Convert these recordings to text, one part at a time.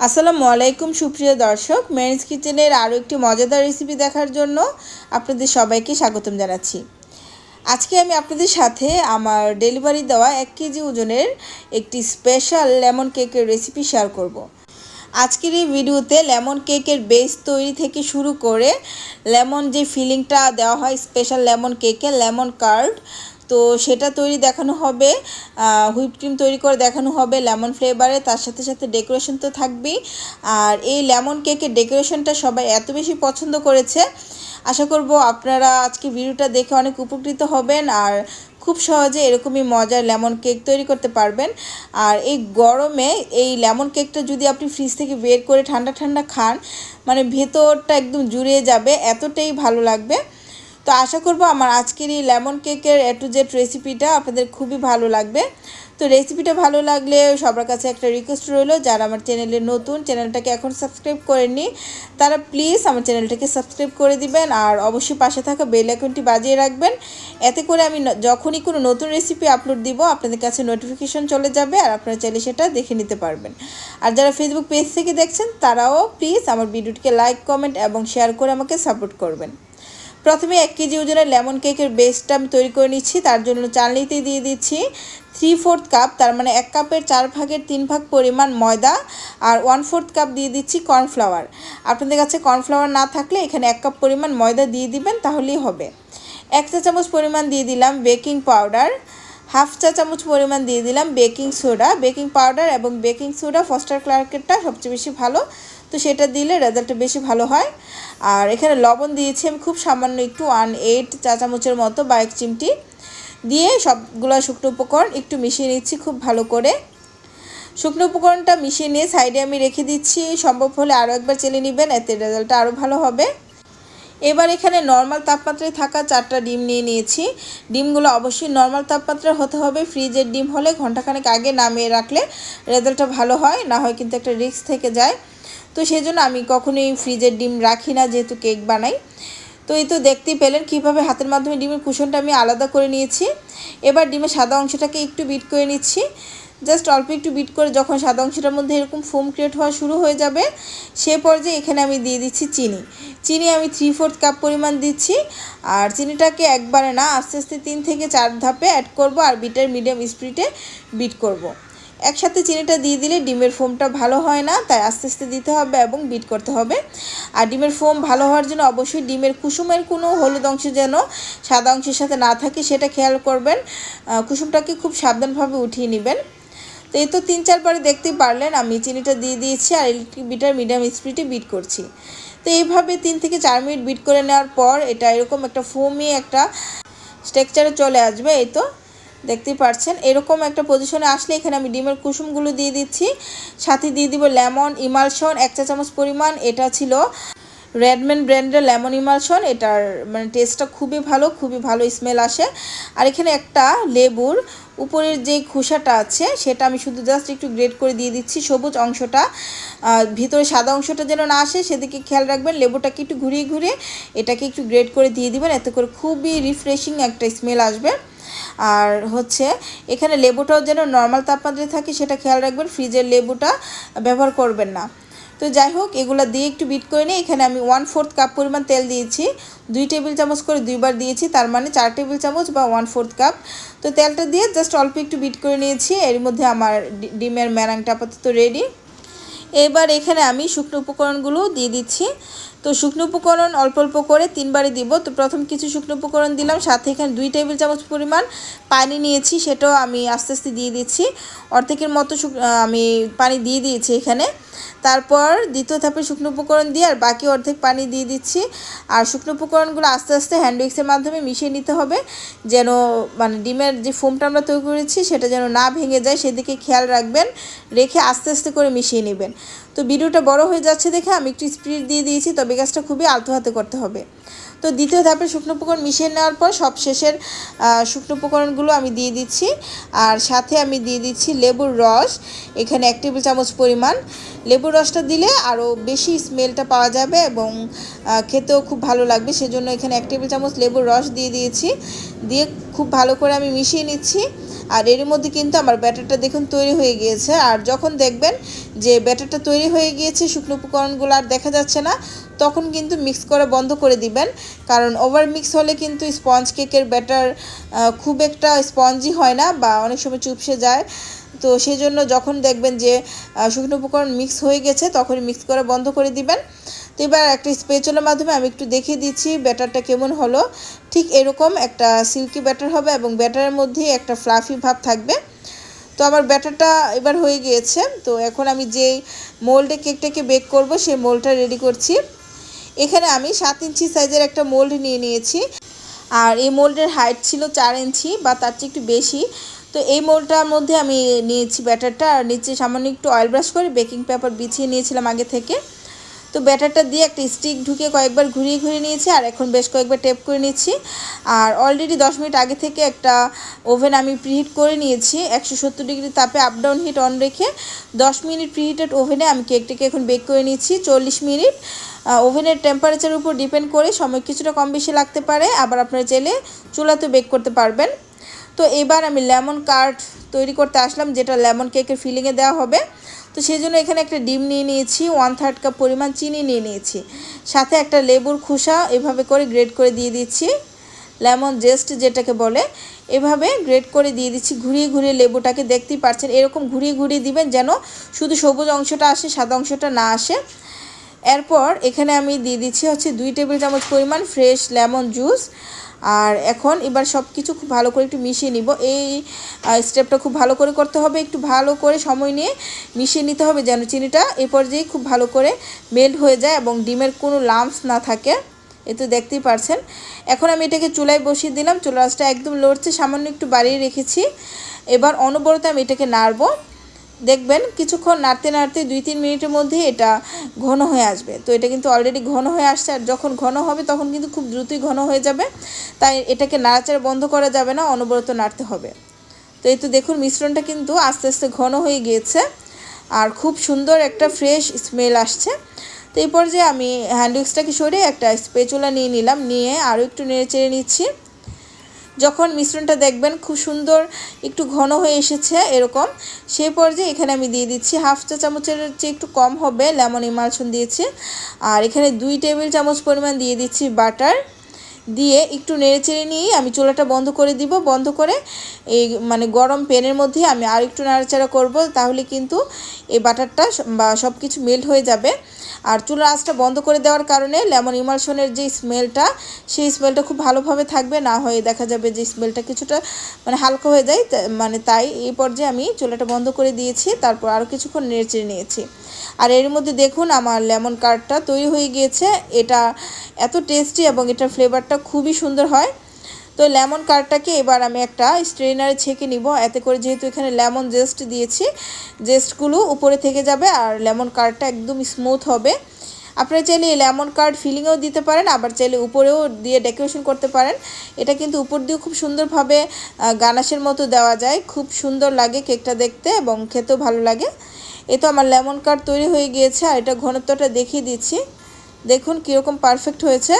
আসসালামু আলাইকুম, সুপ্রিয় দর্শক মেরিস কিচেনের আরও একটি মজাদার রেসিপি দেখার জন্য আপনাদের সবাইকে স্বাগতম জানাচ্ছি আজকে আমি আপনাদের সাথে আমার ডেলিভারি দেওয়া এক কেজি ওজনের একটি স্পেশাল লেমন কেকের রেসিপি শেয়ার করব। আজকের এই ভিডিওতে লেমন কেকের বেস তৈরি থেকে শুরু করে লেমন যে ফিলিংটা দেওয়া হয় স্পেশাল লেমন কেকে লেমন কার্ড তো সেটা তৈরি দেখানো হবে হুইপ ক্রিম তৈরি করে দেখানো হবে লেমন ফ্লেভারে, তার সাথে সাথে ডেকোরেশন তো থাকবেই। আর এই লেমন কেকের ডেকোরেশনটা সবাই এত বেশি পছন্দ করেছে, আশা করব আপনারা আজকে ভিডিওটা দেখে অনেক উপকৃত হবেন আর খুব সহজে এরকমই মজার লেমন কেক তৈরি করতে পারবেন। আর এই গরমে এই লেমন কেকটা যদি আপনি ফ্রিজ থেকে বের করে ঠান্ডা ঠান্ডা খান মানে ভেতরটা একদম জুড়িয়ে যাবে, এতটাই ভালো লাগবে। তো আশা করব আমার আজকের এই লেমন কেকের এ টু জেড রেসিপিটা আপনাদের খুবই ভালো লাগবে। তো রেসিপিটা ভালো লাগলে সবার কাছে একটা রিকোয়েস্ট রইল যারা আমার চ্যানেলে নতুন, চ্যানেলটাকে এখন সাবস্ক্রাইব করেননি, তারা প্লিজ আমার চ্যানেলটাকে সাবস্ক্রাইব করে দিবেন আর অবশ্যই পাশে থাকা বেল আইকনটি বাজিয়ে রাখবেন। এতে করে আমি যখনই কোনো নতুন রেসিপি আপলোড দিব, আপনাদের কাছে নোটিফিকেশন চলে যাবে আর আপনারা চাইলে সেটা দেখে নিতে পারবেন। আর যারা ফেসবুক পেজ থেকে দেখছেন, তারাও প্লিজ আমার ভিডিওটিকে লাইক কমেন্ট এবং শেয়ার করে আমাকে সাপোর্ট করবেন। প্রথমে এক কেজি ওজনের লেমন কেকের বেসটা আমি তৈরি করে নিচ্ছি। তার জন্য চালনিতে দিয়ে দিচ্ছি থ্রি ফোর্থ কাপ তার মানে এক কাপের চার ভাগের তিন ভাগ পরিমাণ ময়দা আর ওয়ান ফোর্থ কাপ দিয়ে দিচ্ছি কর্নফ্লাওয়ার আপনাদের কাছে কর্নফ্লাওয়ার না থাকলে এখানে এক কাপ পরিমাণ ময়দা দিয়ে দিবেন, তাহলেই হবে। এক চা চামচ পরিমাণ দিয়ে দিলাম বেকিং পাউডার হাফ চা চামচ পরিমাণ দিয়ে দিলাম বেকিং সোডা বেকিং পাউডার এবং বেকিং সোডা ফস্টার ক্লার্কেরটা সবচেয়ে বেশি ভালো। তো সেটা দিলে রেজাল্টটা বেশি ভালো হয়। আর এখানে লবণ দিয়েছি আমি খুব সামান্য একটু ওয়ান এইট চা চামচের মতো বা এক চিমটি। দিয়ে সবগুলো শুকনো উপকরণ একটু মিশিয়ে নিচ্ছি খুব ভালো করে। শুকনো উপকরণটা মিশিয়ে নিয়ে সাইডে আমি রেখে দিচ্ছি। সম্ভব হলে আরও একবার চেলে নেবেন, এতে রেজাল্টটা আরও ভালো হবে। এবার এখানে নর্মাল তাপমাত্রায় থাকা চারটা ডিম নিয়ে নিয়েছি। ডিমগুলো অবশ্যই নর্মাল তাপমাত্রা হতে হবে। ফ্রিজের ডিম হলে ঘন্টাখানেক আগে নামিয়ে রাখলে রেজাল্টটা ভালো হয়, না হয় কিন্তু একটা রিস্ক থেকে যায়। তো সেই জন্য আমি কখনোই ফ্রিজের ডিম রাখি না, যেহেতু কেক বানাই। তো এই তো দেখতেই পেলেন কীভাবে হাতের মাধ্যমে ডিমের কুশনটা আমি আলাদা করে নিয়েছি। এবার ডিমের সাদা অংশটাকে একটু বিট করে নিচ্ছি। জাস্ট অল্প একটু বিট করে যখন সাদা অংশটার মধ্যে এরকম ফোম ক্রিয়েট হওয়া শুরু হয়ে যাবে, সে পর্যায়ে এখানে আমি দিয়ে দিচ্ছি চিনি। চিনি আমি থ্রি ফোর্থ কাপ পরিমাণ দিচ্ছি। আর চিনিটাকে একবারে না, আস্তে আস্তে তিন থেকে চার ধাপে অ্যাড করব আর বিটের মিডিয়াম স্পিডে বিট করব। একসাথে চিনিটা দিয়ে দিলে ডিমের ফোমটা ভালো হয় না, তাই আস্তে আস্তে দিতে হবে এবং বিট করতে হবে। আর ডিমের ফোম ভালো হওয়ার জন্য অবশ্যই ডিমের কুসুমের কোনো হলুদ অংশ যেন সাদা অংশের সাথে না থাকে, সেটা খেয়াল করবেন। কুসুমটাকে খুব সাবধানভাবে উঠিয়ে নেবেন। তো এই তো তিন চারবারে দেখতেই পারলেন, আমি চিনিটা দিয়ে দিয়েছি আর ইলেকট্রিক বিটার মিডিয়াম স্পিডে বিট করছি। তো এইভাবে তিন থেকে চার মিনিট বিট করে নেওয়ার পর এটা এরকম একটা ফোমি একটা স্ট্রাকচারে চলে আসবে, এই তো। দেখতেই পাচ্ছেন এরকম একটা পজিশনে আসলে এখানে আমি ডিমের কুসুমগুলো দিয়ে দিচ্ছি। সাথে দিয়ে দিব লেমন ইমালশন এক চা চামচ পরিমাণ। এটা ছিল রেডম্যান ব্র্যান্ডের লেমন ইমালশন এটার মানে টেস্টটা খুবই ভালো খুবই ভালো স্মেল আসে। আর এখানে একটা লেবুর উপরের যে খোসাটা আছে, সেটা আমি শুধু জাস্ট একটু গ্রেড করে দিয়ে দিচ্ছি সবুজ অংশটা। ভিতরে সাদা অংশটা যেন না আসে, সেদিকে খেয়াল রাখবেন, লেবুটাকে একটু ঘুরিয়ে ঘুরিয়ে এটাকে একটু গ্রেড করে দিয়ে দিবেন, এতে করে খুবই রিফ্রেশিং একটা স্মেল আসবে। আর হচ্ছে, এখানে লেবুটাও যেন নর্মাল তাপমাত্রায় থাকে, সেটা খেয়াল রাখবেন ফ্রিজের লেবুটা ব্যবহার করবেন না। তো যাই হোক, এগুলো দিয়ে একটু বিট করে নিই এখানে আমি ওয়ান ফোর্থ কাপ পরিমাণ তেল দিয়েছি। দুই টেবিল চামচ করে দুইবার দিয়েছি, তার মানে চার টেবিল চামচ বা ওয়ান ফোর্থ কাপ তো তেলটা দিয়ে জাস্ট অল্প একটু বিট করে নিয়েছি, এর মধ্যে আমার ডিমের ম্যারাংটা আপাতত রেডি এবার এখানে আমি শুকনো উপকরণগুলো দিয়ে দিচ্ছি। তো শুকনো উপকরণ অল্প অল্প করে তিনবারে দিব। তো প্রথম কিছু শুকনো উপকরণ দিলাম, সাথে এখানে দুই টেবিল চামচ পরিমাণ পানি নিয়েছি, সেটাও আমি আস্তে আস্তে দিয়ে দিচ্ছি। অর্ধেকের মতো আমি পানি দিয়ে দিয়েছি এখানে। তারপর দ্বিতীয় ধাপে শুকনো উপকরণ দিয়ে আর বাকি অর্ধেক পানি দিয়ে দিচ্ছি। আর শুকনো উপকরণগুলো আস্তে আস্তে হ্যান্ড উইক্সের মাধ্যমে মিশিয়ে নিতে হবে, যেন মানে ডিমের যে ফোমটা আমরা তৈরি করেছি, সেটা যেন না ভেঙে যায়, সেদিকে খেয়াল রাখবেন, রেখে আস্তে আস্তে করে মিশিয়ে নেবেন। তো ভিডিওটা বড় হয়ে যাচ্ছে দেখে আমি একটু স্পিড দিয়ে দিয়েছি, তবে গাছটা খুবই আলতো হাতে করতে হবে। তো দ্বিতীয় ধাপে শুকনো উপকরণ মিশিয়ে নেওয়ার পর সব শেষের শুকনো উপকরণগুলো আমি দিয়ে দিচ্ছি। আর সাথে আমি দিয়ে দিচ্ছি লেবুর রস, এখানে এক টেবিল চামচ পরিমাণ। লেবুর রসটা দিলে আরও বেশি স্মেলটা পাওয়া যাবে এবং খেতেও খুব ভালো লাগবে। সেজন্য এখানে এক টেবিল চামচ লেবুর রস দিয়ে দিয়েছি। দিয়ে খুব ভালো করে আমি মিশিয়ে নিচ্ছি। আর এর মধ্যে কিন্তু আমার ব্যাটারটা দেখুন তৈরি হয়ে গিয়েছে। আর যখন দেখবেন যে ব্যাটারটা তৈরি হয়ে গিয়েছে, শুকনো উপকরণগুলো আর দেখা যাচ্ছে না, তখন কিন্তু মিক্স করে বন্ধ করে দিবেন। কারণ ওভার মিক্স হলে কিন্তু স্পঞ্জ কেকের ব্যাটার খুব একটা স্পঞ্জি হয় না বা অনেক সময় চুপসে যায়। তো সেই জন্য যখন দেখবেন যে শুকনো উপকরণ মিক্স হয়ে গেছে, তখনই মিক্স করে বন্ধ করে দিবেন। তো এবার একটা স্পেচলের মাধ্যমে আমি একটু দেখিয়ে দিচ্ছি ব্যাটারটা কেমন হলো। ঠিক এরকম একটা সিল্কি ব্যাটার হবে এবং ব্যাটারের মধ্যে একটা ফ্লাফি ভাব থাকবে। তো আমার ব্যাটারটা এবার হয়ে গিয়েছে। তো এখন আমি যেই মোল্ডে কেকটাকে বেক করব, সেই মোল্ডটা রেডি করছি। এখানে আমি সাত ইঞ্চি সাইজের একটা মোল্ড নিয়ে নিয়েছি। আর এই মোল্ডের হাইট ছিল চার ইঞ্চি বা তার চেয়ে একটু বেশি। তো এই মোলটার মধ্যে আমি নিয়েছি ব্যাটারটা। আর নিচে সামান্য একটু অয়েল ব্রাশ করে বেকিং পেপার বিছিয়ে নিয়েছিলাম আগে থেকে। তো ব্যাটারটা দিয়ে একটা স্টিক ঢুকে কয়েকবার ঘুরিয়ে ঘুরিয়ে নিয়েছি, আর এখন বেশ কয়েকবার টেপ করে নিচ্ছি। আর অলরেডি দশ মিনিট আগে থেকে একটা ওভেন আমি প্রিহিট করে নিয়েছি, একশো সত্তর ডিগ্রি তাপে আপ ডাউন হিট অন রেখে দশ মিনিট প্রিহিটেড ওভেনে আমি কেকটিকে এখন বেক করে নিচ্ছি, চল্লিশ মিনিট। ওভেনের টেম্পারেচারের উপর ডিপেন্ড করে সময় কিছুটা কম বেশি লাগতে পারে, আবার আপনারা চাইলে চুলাতে বেক করতে পারবেন। তো এবার আমি লেমন কার্ড তৈরি করতে আসলাম, যেটা লেমন কেকের ফিলিংয়ে দেওয়া হবে। তো সেই জন্য এখানে একটা ডিম নিয়ে নিয়েছি ওয়ান থার্ড কাপ পরিমাণ চিনি নিয়ে নিয়েছি। সাথে একটা লেবুর খোসা এভাবে করে গ্রেড করে দিয়ে দিচ্ছি। লেমন জেস্ট যেটাকে বলে, এভাবে গ্রেড করে দিয়ে দিচ্ছি। ঘুরিয়ে ঘুরিয়ে লেবুটাকে দেখতেই পাচ্ছেন এরকম ঘুরিয়ে ঘুরিয়ে দিবেন যেন শুধু সবুজ অংশটা আসে, সাদা অংশটা না আসে। এরপর এখানে আমি দিয়ে দিচ্ছি হচ্ছে দুই টেবিল চামচ পরিমাণ ফ্রেশ লেমন জুস আর এখন এবার সব কিছু খুব ভালো করে একটু মিশিয়ে নিব। এই স্টেপটা খুব ভালো করে করতে হবে, একটু ভালো করে সময় নিয়ে মিশিয়ে নিতে হবে যেন চিনিটা এ পর্যায়ে খুব ভালো করে মেল্ট হয়ে যায় এবং ডিমের কোনো লাম্পস না থাকে। এ তো দেখতেই পারছেন। এখন আমি এটাকে চুলায় বসিয়ে দিলাম। চুলাসটা একদম লড়ছে সামান্য একটু বাড়িয়ে রেখেছি। এবার অনবরত আমি এটাকে নাড়বো। দেখবেন কিছুক্ষণ নাড়তে নাড়তে দুই তিন মিনিটের মধ্যে এটা ঘন হয়ে আসবে। তো এটা কিন্তু অলরেডি ঘন হয়ে আসছে আর যখন ঘন হবে তখন কিন্তু খুব দ্রুতই ঘন হয়ে যাবে। তাই এটাকে নাড়াচাড়া বন্ধ করা যাবে না, অনবরত নাড়তে হবে। তো এই তো দেখুন মিশ্রণটা কিন্তু আস্তে আস্তে ঘন হয়ে গিয়েছে আর খুব সুন্দর একটা ফ্রেশ স্মেল আসছে। তো এই পর্যায়ে আমি হ্যান্ডউইক্সটাকে সরিয়ে একটা স্পেচুলা নিয়ে নিলাম, নিয়ে আরও একটু নেড়ে চেড়ে নিচ্ছি। যখন মিশ্রণটা দেখবেন খুব সুন্দর একটু ঘন হয়ে এসেছে এরকম, সেই পর্যায়ে এখানে আমি দিয়ে দিচ্ছি হাফ চা চামচের চেয়ে একটু কম হবে, লেমন ইমালশন দিয়েছি। আর এখানে দুই টেবিল চামচ পরিমাণ দিয়ে দিচ্ছি বাটার। দিয়ে একটু নেড়ে চেড়ে নিয়ে আমি চুলাটা বন্ধ করে দিব, বন্ধ করে এই মানে গরম প্যানের মধ্যে আমি আর একটু নাড়াচাড়া করব, তাহলে কিন্তু এই বাটারটা বা সব কিছু মেল্ট হয়ে যাবে। আর চুলার আঁচটা বন্ধ করে দেওয়ার কারণে লেমন ইমালশনের যে স্মেলটা, সেই স্মেলটা খুব ভালোভাবে থাকবে। না হয়ে দেখা যাবে যে স্মেলটা কিছুটা মানে হালকা হয়ে যায় মানে তাই এই পর্যায়ে আমি চুলাটা বন্ধ করে দিয়েছি, তারপর আরও কিছুক্ষণ নেড়ে নিয়েছি। আর এর মধ্যে দেখুন আমার লেমন কার্ডটা তৈরি হয়ে গিয়েছে। এটা এত টেস্টি এবং এটার ফ্লেভারটা খুবই সুন্দর হয়। তো লেমন কার্ডটাকে এবার আমি একটা স্ট্রেনারে ছেঁকে নিব। এতে করে যেহেতু এখানে লেমন জেস্ট দিয়েছি, জেস্টগুলো উপরে থেকে যাবে আর লেমন কার্ডটা একদম স্মুথ হবে। আপনারা চাইলে লেমন কার্ড ফিলিংও দিতে পারেন, আবার চাইলে উপরেও দিয়ে ডেকোরেশন করতে পারেন। এটা কিন্তু উপর দিয়েও খুব সুন্দরভাবে গানাশের মতো দেওয়া যায়। খুব সুন্দর লাগে কেকটা দেখতে এবং খেতেও ভালো লাগে। এ তো আমার লেমন কার্ড তৈরি হয়ে গিয়েছে আর এটা ঘনত্বটা দেখিয়ে দিচ্ছি। দেখুন কীরকম পারফেক্ট হয়েছে।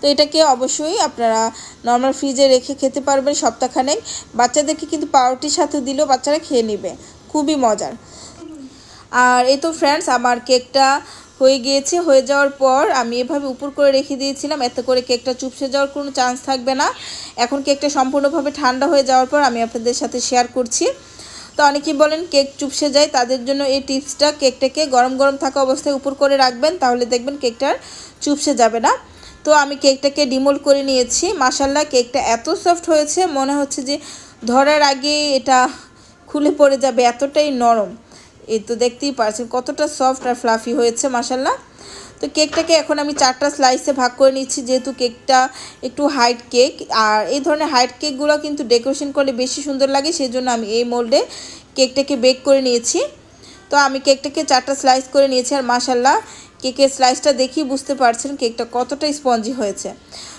তো এটাকে অবশ্যই আপনারা নর্মাল ফ্রিজে রেখে খেতে পারবেন সপ্তাহখানেক। বাচ্চাদেরকে কিন্তু পাউরুটির সাথে দিলেও বাচ্চারা খেয়ে নেবে। খুবই মজার। আর এই তো ফ্রেন্ডস আমার কেকটা হয়ে গিয়েছে। হয়ে যাওয়ার পর আমি এভাবে উপর করে রেখে দিয়েছিলাম। এতে করে কেকটা চুপসে যাওয়ার কোনো চান্স থাকবে না। এখন কেকটা সম্পূর্ণভাবে ঠান্ডা হয়ে যাওয়ার পর আমি আপনাদের সাথে শেয়ার করছি। তো অনেকেই বলেন, কেক চুপসে যায়। তাদের জন্য এই টিপসটা কেকটাকে গরম গরম থাকা অবস্থায় উপর করে রাখবেন। তাহলে দেখবেন কেকটার চুপসে যাবে না। তো আমি কেকটাকে ডিমোল করে নিয়েছি। মাসাল্লাহ কেকটা এত সফট হয়েছে, মনে হচ্ছে যে ধরার আগে এটা খুলে পড়ে যাবে, এতটাই নরম। এই তো দেখতেই পারছেন, কতটা সফট আর ফ্লাফি হয়েছে মাসাল্লাহ তো কেকটাকে এখন আমি চারটা স্লাইসে ভাগ করে নিচ্ছি, যেহেতু কেকটা একটু হাইট কেক, আর এই ধরনের হাইট কেকগুলো কিন্তু ডেকোরেশন করলে বেশি সুন্দর লাগে সেই জন্য আমি এই মোল্ডে কেকটাকে বেক করে নিয়েছি। তো আমি কেকটাকে চারটা স্লাইস করে নিয়েছি, আর মাসাল্লাহ কেকের স্লাইসটা দেখি বুঝতে পারছেন কেকটা কতটা স্পঞ্জি হয়েছে।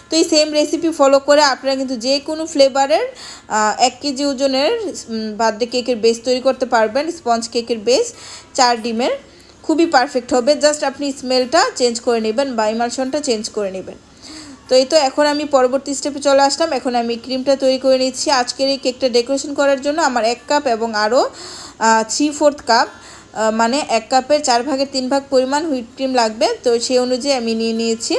তো এই সেম রেসিপি ফলো করে আপনারা কিন্তু যে কোনো ফ্লেভারের এক কেজি ওজনের বার্থডে কেকের বেস তৈরি করতে পারবেন স্পঞ্জ কেকের বেস চার ডিমের। খুবই পারফেক্ট হবে। জাস্ট আপনি স্মেলটা চেঞ্জ করে নেবেন বা ইমালশনটা চেঞ্জ করে নেবেন। তো এই তো এখন আমি পরবর্তী স্টেপে চলে আসলাম। এখন আমি ক্রিমটা তৈরি করে নিচ্ছি। আজকের এই কেকটা ডেকোরেশন করার জন্য আমার এক কাপ এবং আরও থ্রি ফোর্থ কাপ মানে এক কাপের চার ভাগের তিন ভাগ পরিমাণ হুইপ ক্রিম লাগবে। তো সেই অনুযায়ী আমি নিয়ে নিয়েছি।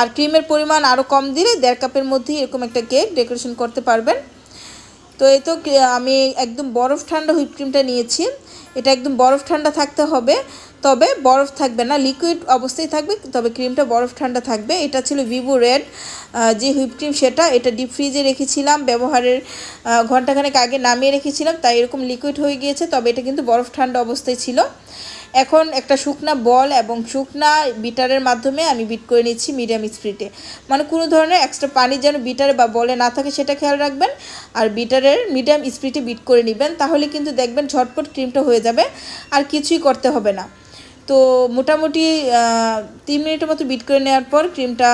আর ক্রিমের পরিমাণ আরও কম দিলে দেড় কাপের মধ্যে এরকম একটা কেক ডেকোরেশন করতে পারবেন। তো এ তো, আমি একদম বরফ ঠান্ডা হুইপ ক্রিমটা নিয়েছি। এটা একদম বরফ ঠান্ডা থাকতে হবে। তবে বরফ থাকবে না লিকুইড অবস্থায় থাকবে, তবে ক্রিমটা বরফ ঠান্ডা থাকবে। এটা ছিল ভিভো রেড যে হুইপ ক্রিম সেটা, এটা ডিপ ফ্রিজে রেখেছিলাম, ব্যবহারের ঘন্টাখানেক আগে নামিয়ে রেখেছিলাম, তাই এরকম লিকুইড হয়ে গিয়েছে, তবে এটা কিন্তু বরফ ঠান্ডা অবস্থায় ছিল। এখন একটা শুকনা বল এবং শুকনা বিটারের মাধ্যমে আমি বিট করে নিচ্ছি মিডিয়াম স্পিডে মানে কোনো ধরনের এক্সট্রা পানি যেন বিটারে বা বলে না থাকে, সেটা খেয়াল রাখবেন। আর বিটারের মিডিয়াম স্পিডে বিট করে নেবেন, তাহলে কিন্তু দেখবেন ঝটপট ক্রিমটা হয়ে যাবে, আর কিছুই করতে হবে না। তো মোটামুটি তিন মিনিটের মতো বিট করে নেওয়ার পর ক্রিমটা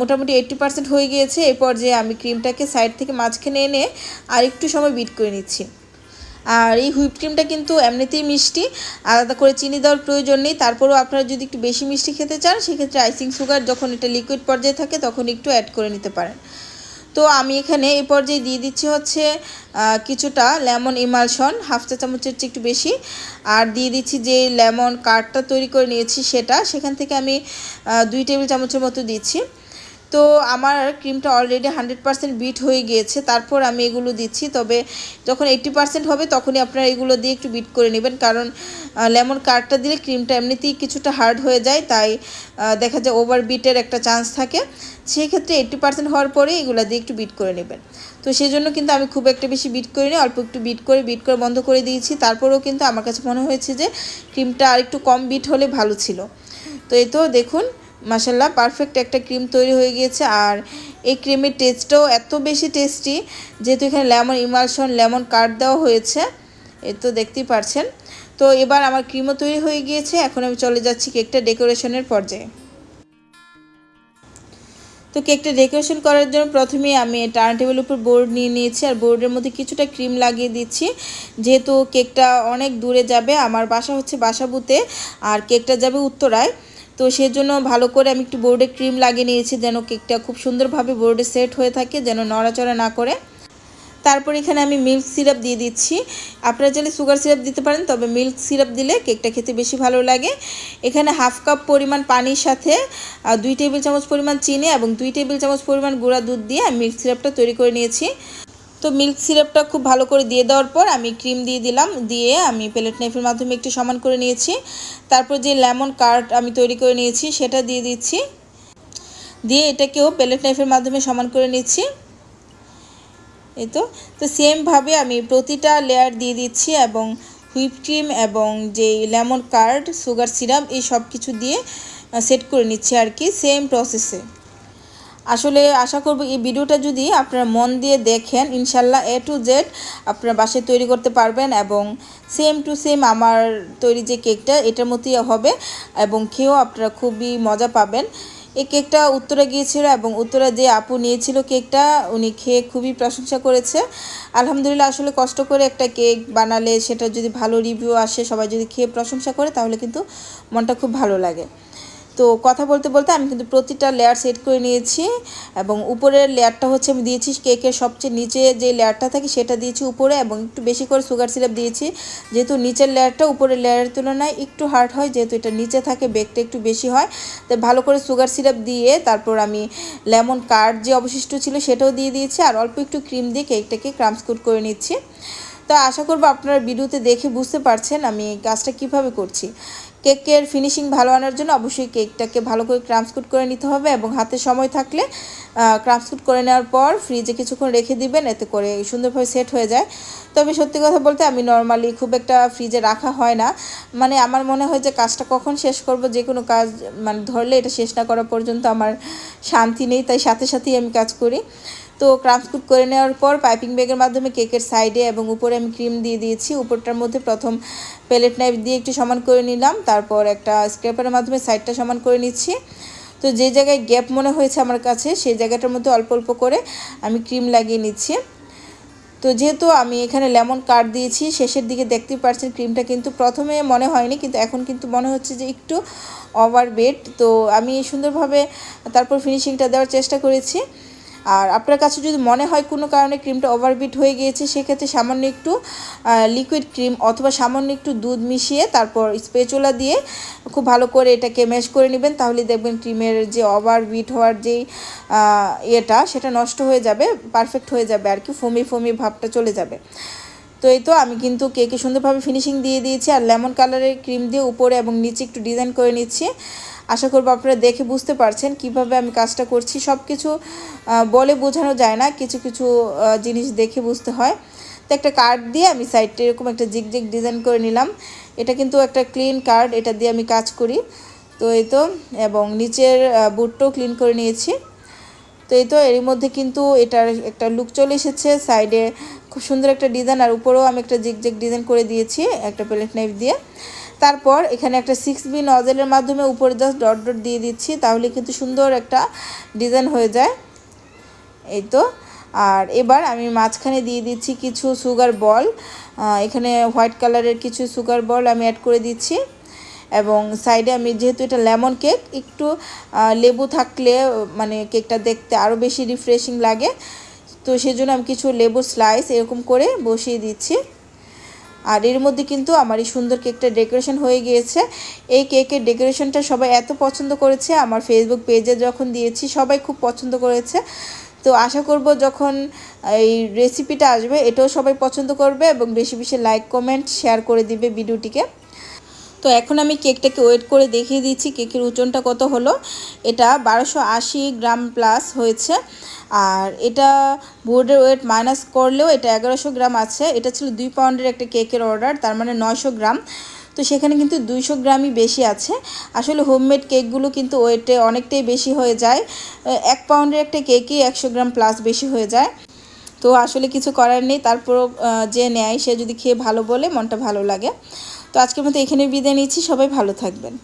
মোটামুটি এইট্টি পার্সেন্ট হয়ে গিয়েছে। এরপর যে আমি ক্রিমটাকে সাইড থেকে মাঝখানে এনে আর একটু সময় বিট করে নিচ্ছি। আর এই হুইপ ক্রিমটা কিন্তু এমনিতেই মিষ্টি। আলাদা করে চিনি দেওয়ার প্রয়োজন নেই। তারপরেও আপনারা যদি একটু বেশি মিষ্টি খেতে চান, সেক্ষেত্রে আইসিং সুগার যখন এটা লিকুইড পর্যায়ে থাকে, তখন একটু অ্যাড করে নিতে পারেন। তো আমি এখানে এই পর্যায়ে দিয়ে দিচ্ছি হচ্ছে কিছুটা লেমন ইমালশন, হাফ চা চামচের চেয়ে একটু বেশি। আর দিয়ে দিচ্ছি যে লেমন কার্ডটা তৈরি করে নিয়েছি সেটা, সেখান থেকে আমি দুই টেবিল চামচের মতো দিচ্ছি। তো আমার ক্রিমটা অলরেডি হান্ড্রেড পারসেন্ট বিট হয়ে গিয়েছে, তারপর আমি এগুলো দিচ্ছি। তবে যখন এইট্টি পারসেন্ট হবে, তখনই আপনারা এগুলো দিয়ে একটু বিট করে নেবেন। কারণ লেমন কার্ডটা দিলে ক্রিমটা এমনিতেই কিছুটা হার্ড হয়ে যায়, তাই দেখা যায় ওভার বিটের একটা চান্স থাকে। সেক্ষেত্রে এইট্টি পার্সেন্ট হওয়ার পরে এগুলো দিয়ে একটু বিট করে নেবেন। তো সেই জন্য কিন্তু আমি খুব একটা বেশি বিট করিনি, অল্প একটু বিট করে বিট করে বন্ধ করে দিয়েছি। তারপরেও কিন্তু আমার কাছে মনে হয়েছে যে ক্রিমটা আর একটু কম বিট হলে ভালো ছিল। তো এই তো দেখুন মাসাল্লাহ পারফেক্ট একটা ক্রিম তৈরি হয়ে গিয়েছে। আর এই ক্রিমের টেস্টটাও এত বেশি টেস্টি যেহেতু এখানে লেমন ইমালশন লেমন কাট দেওয়া হয়েছে, এ তো দেখতেই পারছেন। তো এবার আমার ক্রিমও তৈরি হয়ে গিয়েছে, এখন আমি চলে যাচ্ছি কেকটা ডেকোরেশনের পর্যায়ে। তো কেকটা ডেকোরেশন করার জন্য প্রথমে আমি টার্ন টেবিলের উপর বোর্ড নিয়ে নিয়েছি, আর বোর্ডের মধ্যে কিছুটা ক্রিম লাগিয়ে দিচ্ছি। যেহেতু কেকটা অনেক দূরে যাবে, আমার বাসা হচ্ছে বাসাবুতে, আর কেকটা যাবে উত্তরায়। তো সেজন্য ভালো করে আমি একটু বোর্ডে ক্রিম লাগিয়ে নিয়েছি যেন কেকটা খুব সুন্দরভাবে বোর্ডে সেট হয়ে থাকে, যেন নড়াচড়া না করে। তারপর এখানে আমি মিল্ক সিরাপ দিয়ে দিচ্ছি। আপনারা চাইলে সুগার সিরাপ দিতে পারেন, তবে মিল্ক সিরাপ দিলে কেকটা খেতে বেশি ভালো লাগে। এখানে হাফ কাপ পরিমাণ পানির সাথে দুই টেবিল চামচ পরিমাণ চিনি এবং দুই টেবিল চামচ পরিমাণ গুঁড়া দুধ দিয়ে আমি মিল্ক সিরাপটা তৈরি করে নিয়েছি। তো মিল্ক সিরাপটা খুব ভালো করে দিয়ে দেওয়ার পর আমি ক্রিম দিয়ে দিলাম। দিয়ে আমি প্লেট নাইফের মাধ্যমে একটু সমান করে নিয়েছি। তারপর যে লেমন কার্ড আমি তৈরি করে নিয়েছি, সেটা দিয়ে দিচ্ছি। দিয়ে এটাকেও প্লেট নাইফের মাধ্যমে সমান করে নিচ্ছি। এই তো। তো সেমভাবে আমি প্রতিটা লেয়ার দিয়ে দিচ্ছি এবং হুইপ ক্রিম এবং যে লেমন কার্ড সুগার সিরাপ এই সব কিছু দিয়ে সেট করে নিচ্ছি আর কি সেম প্রসেসে আসলে আশা করব এই ভিডিওটা যদি আপনারা মন দিয়ে দেখেন, ইনশাল্লাহ এ টু জেড আপনারা বাসায় তৈরি করতে পারবেন এবং সেম টু সেম আমার তৈরি যে কেকটা, এটার মতোই হবে এবং খেয়েও আপনারা খুবই মজা পাবেন। এই কেকটা উত্তরা গিয়েছিল এবং উত্তরা যে আপু নিয়েছিল কেকটা, উনি খেয়ে খুবই প্রশংসা করেছে। আলহামদুলিল্লাহ আসলে কষ্ট করে একটা কেক বানালে সেটা যদি ভালো রিভিউ আসে, সবাই যদি খেয়ে প্রশংসা করে, তাহলে কিন্তু মনটা খুব ভালো লাগে। তো কথা বলতে বলতে আমি কিন্তু প্রতিটা লেয়ার সেট করে নিয়েছি এবং উপরের লেয়ারটা হচ্ছে আমি দিয়েছি কেকের সবচেয়ে নিচে যে লেয়ারটা থাকে সেটা দিয়েছি উপরে এবং একটু বেশি করে সুগার সিরাপ দিয়েছি। যেহেতু নিচের লেয়ারটা উপরের লেয়ারের তুলনায় একটু হার্ড হয়, যেহেতু এটা নিচে থাকে বেগটা একটু বেশি হয়। তাই ভালো করে সুগার সিরাপ দিয়ে তারপর আমি লেমন কার্ড যে অবশিষ্ট ছিল সেটাও দিয়ে দিয়েছি আর অল্প একটু ক্রিম দিয়ে কেকটাকে ক্রামস্কুট করে নিচ্ছি। তো আশা করব আপনারা ভিডিওতে দেখে বুঝতে পারছেন আমি কাজটা কীভাবে করছি। কেকের ফিনিশিং ভালো আনার জন্য অবশ্যই কেকটাকে ভালো করে ক্রামসকুট করে নিতে হবে এবং হাতে সময় থাকলে ক্রামসকুট করে নেওয়ার পর ফ্রিজে কিছুক্ষণ রেখে দিবেন, এতে করে সুন্দরভাবে সেট হয়ে যায়। তবে সত্যি কথা বলতে আমি নর্মালি খুব একটা ফ্রিজে রাখা হয় না। মানে আমার মনে হয় যে কাজটা কখন শেষ করব, যে কোনো কাজ মানে ধরলে এটা শেষ না করা পর্যন্ত আমার শান্তি নেই, তাই সাথে সাথেই আমি কাজ করি। তো ক্রামস্কুট করে নেওয়ার পর পাইপিং ব্যাগের মাধ্যমে কেকের সাইডে এবং উপরে আমি ক্রিম দিয়ে দিয়েছি। উপরটার মধ্যে প্রথম প্লেট নাইফ দিয়ে একটু সমান করে নিলাম। তারপর একটা স্ক্রেপারের মাধ্যমে সাইডটা সমান করে নিচ্ছি। তো যে জায়গায় গ্যাপ মনে হয়েছে আমার কাছে, সেই জায়গাটার মধ্যে অল্প অল্প করে আমি ক্রিম লাগিয়ে নিচ্ছি। তো যেহেতু আমি এখানে লেমন কাট দিয়েছি, শেষের দিকে দেখতেই পাচ্ছেন ক্রিমটা কিন্তু প্রথমে মনে হয়নি, কিন্তু এখন কিন্তু মনে হচ্ছে যে একটু ওভার বেড তো আমি সুন্দরভাবে তারপর ফিনিশিংটা দেওয়ার চেষ্টা করেছি। আর আপনার কাছে যদি মনে হয় কোনো কারণে ক্রিমটা ওভারবিট হয়ে গিয়েছে, সেক্ষেত্রে সামান্য একটু লিকুইড ক্রিম অথবা সামান্য একটু দুধ মিশিয়ে তারপর স্পেচুলা দিয়ে খুব ভালো করে এটাকে ম্যাশ করে নেবেন, তাহলে দেখবেন ক্রিমের যে ওভারবিট হওয়ার যেই ইয়েটা, সেটা নষ্ট হয়ে যাবে পারফেক্ট হয়ে যাবে, আর কি ফমি ফমি ভাবটা চলে যাবে। তো এই তো আমি কিন্তু কেকে সুন্দরভাবে ফিনিশিং দিয়ে দিয়েছি, আর লেমন কালারের ক্রিম দিয়ে উপরে এবং নিচে একটু ডিজাইন করে নিচ্ছি। আশা করব আপনারা দেখে বুঝতে পারছেন কীভাবে আমি কাজটা করছি। সব কিছু বলে বোঝানো যায় না, কিছু কিছু জিনিস দেখে বুঝতে হয়। তো একটা কার্ড দিয়ে আমি সাইডটা এরকম একটা জিগ জিগ ডিজাইন করে নিলাম। এটা কিন্তু একটা ক্লিন কার্ড, এটা দিয়ে আমি কাজ করি। তো এই তো, এবং নিচের বুটটাও ক্লিন করে নিয়েছি। তো এই তো, এরই মধ্যে কিন্তু এটার একটা লুক চলে এসেছে। সাইডে খুব সুন্দর একটা ডিজাইন, আর উপরেও আমি একটা জিগ জিগ ডিজাইন করে দিয়েছি, একটা প্লেট নাইফ দিয়ে। তারপর এখানে একটা সিক্স বি নজেলের মাধ্যমে উপরে জাস্ট ডট ডট দিয়ে দিচ্ছি, তাহলে কিন্তু সুন্দর একটা ডিজাইন হয়ে যায়। এই তো। আর এবার আমি মাঝখানে দিয়ে দিচ্ছি কিছু সুগার বল এখানে হোয়াইট কালারের কিছু সুগার বল আমি অ্যাড করে দিচ্ছি। এবং সাইডে আমি যেহেতু এটা লেমন কেক একটু লেবু থাকলে মানে কেকটা দেখতে আরও বেশি রিফ্রেশিং লাগে। তো সেই জন্য আমি কিছু লেবু স্লাইস এরকম করে বসিয়ে দিচ্ছি। আর এর মধ্যে কিন্তু আমার এই সুন্দর কেকটা ডেকোরেশন হয়ে গিয়েছে। এই কেকের ডেকোরেশনটা সবাই এত পছন্দ করেছে, আমার ফেসবুক পেজে যখন দিয়েছি সবাই খুব পছন্দ করেছে। তো আশা করব যখন এই রেসিপিটা আসবে, এটাও সবাই পছন্দ করবে এবং বেশি বেশি লাইক কমেন্ট শেয়ার করে দিবে ভিডিওটিকে। তো এখন আমি কেকটাকে ওয়েট করে দেখিয়ে দিচ্ছি কেকের ওজনটা কত হলো। এটা বারোশো গ্রাম প্লাস হয়েছে। আর এটা বোর্ডের ওয়েট মাইনাস করলেও এটা এগারোশো গ্রাম আছে। এটা ছিল দুই পাউন্ডের একটা কেকের অর্ডার, তার মানে নয়শো গ্রাম। তো সেখানে কিন্তু দুইশো গ্রামই বেশি আছে। আসলে হোমমেড কেকগুলো কিন্তু ওয়েটে অনেকটাই বেশি হয়ে যায়। এক পাউন্ডের একটা কেকই একশো গ্রাম প্লাস বেশি হয়ে যায়। তো আসলে কিছু করার নেই, তারপরও যে নেয় সে যদি খেয়ে ভালো বলে, মনটা ভালো লাগে। তো আজকের মতো এখানে বিদায় নিচ্ছি সবাই ভালো থাকবেন।